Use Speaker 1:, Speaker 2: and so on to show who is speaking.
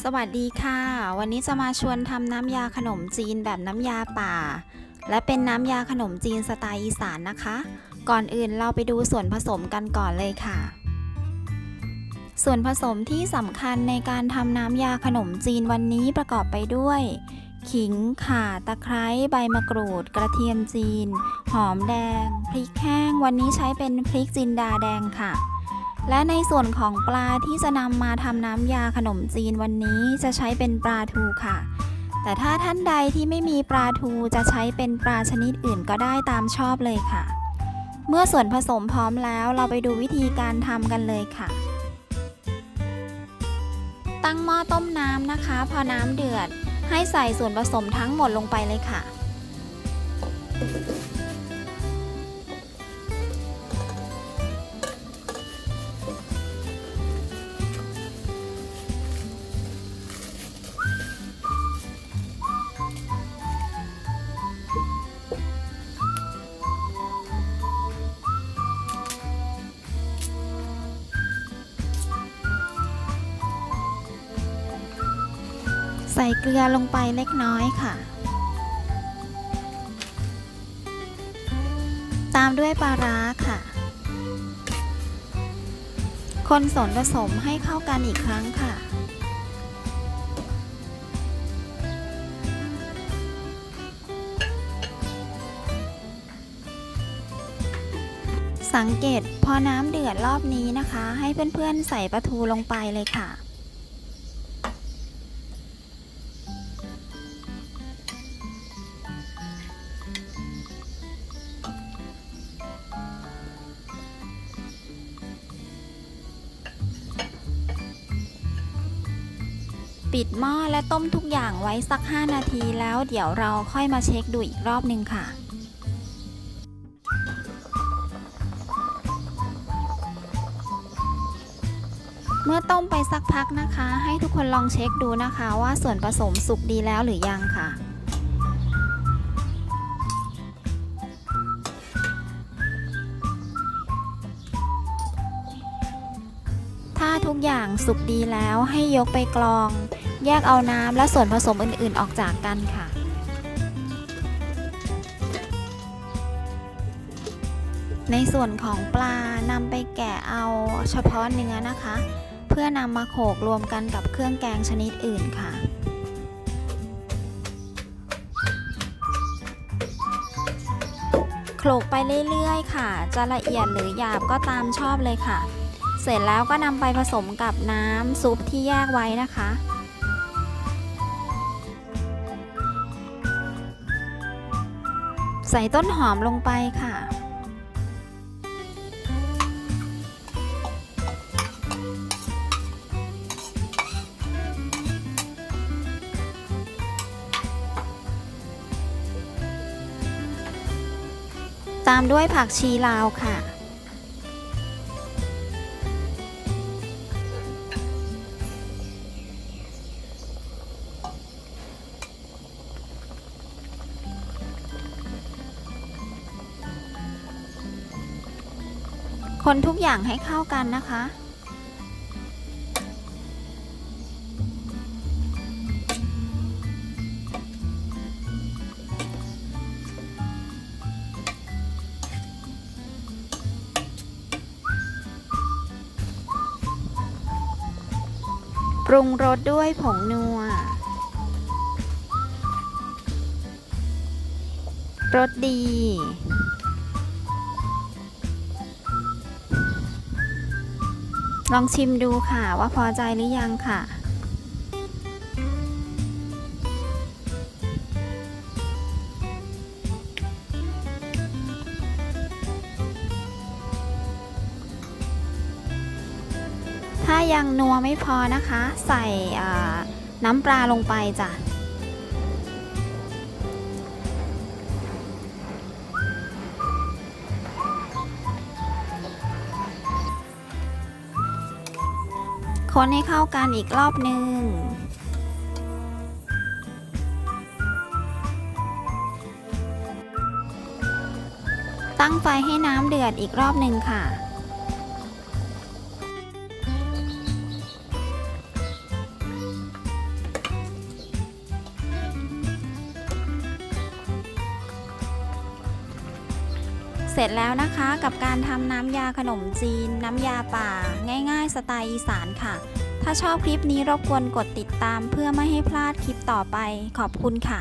Speaker 1: สวัสดีค่ะ วันนี้จะมาชวนทำน้ำยาขนมจีนแบบน้ำยาป่า และเป็นน้ำยาขนมจีนสไตล์อีสานนะคะ ก่อนอื่นเราไปดูส่วนผสมกันก่อนเลยค่ะ ส่วนผสมที่สำคัญในการทำน้ำยาขนมจีนวันนี้ประกอบไปด้วย ขิง ข่า ตะไคร้ ใบมะกรูด กระเทียมจีน หอมแดง พริกแห้ง วันนี้ใช้เป็นพริกจินดาแดงค่ะ และในส่วนของปลาที่จะนำมาทำน้ำยาขนมจีนวันนี้จะใช้เป็นปลาทูค่ะ แต่ถ้าท่านใดที่ไม่มีปลาทูจะใช้เป็นปลาชนิดอื่นก็ได้ตามชอบเลยค่ะ เมื่อส่วนผสมพร้อมแล้วเราไปดูวิธีการทำกันเลยค่ะ ตั้งหม้อต้มน้ำนะคะ พอน้ำเดือดให้ใส่ส่วนผสมทั้งหมดลงไปเลยค่ะ ใส่เกลือลงไปเล็กน้อยค่ะ ตามด้วยปลาร้าค่ะ คนส่วนผสมให้เข้ากันอีกครั้งค่ะ สังเกตพอน้ำเดือดรอบนี้นะคะ ให้เพื่อนๆใส่ปลาทูลงไปเลยค่ะ ปิดหม้อและต้มทุกอย่างไว้สัก 5 นาทีแล้วเดี๋ยวเราค่อยมาเช็คดูอีกรอบหนึ่งค่ะ เมื่อต้มไปสักพักนะคะ ให้ทุกคนลองเช็คดูนะคะว่าส่วนผสมสุกดีแล้วหรือยังค่ะถ้าทุกอย่างสุกดีแล้วให้ยกไปกรอง แยกเอาน้ำและส่วนผสมอื่น ๆ ออกจากกันค่ะ ในส่วนของปลานำไปแกะเอาเฉพาะเนื้อนะคะ เพื่อนำมาโขลกรวมกันกับเครื่องแกงชนิดอื่นค่ะโขลกไปเรื่อยๆ ค่ะ จะละเอียดหรือหยาบก็ตามชอบเลยค่ะ เสร็จแล้วก็นำไปผสมกับน้ำซุปที่แยกไว้นะคะ ใส่ต้นหอมลงไปค่ะ ตามด้วยผักชีลาวค่ะ คนทุกอย่างให้เข้ากันนะคะ ปรุงรสด้วยผงนัวรสดี ลองชิมดูค่ะว่าพอใจหรือยังค่ะ ถ้ายังนัวไม่พอนะคะ ใส่น้ำปลาลงไปจ้ะ คนให้เข้ากันอีกรอบหนึ่งตั้งไฟให้น้ำเดือดอีกรอบหนึ่งค่ะ เสร็จแล้วนะคะกับการทำน้ำยาขนมจีน น้ำยาป่า ง่ายๆ สไตล์อีสานค่ะ ถ้าชอบคลิปนี้รบกวนกดติดตามเพื่อไม่ให้พลาดคลิปต่อไป ขอบคุณค่ะ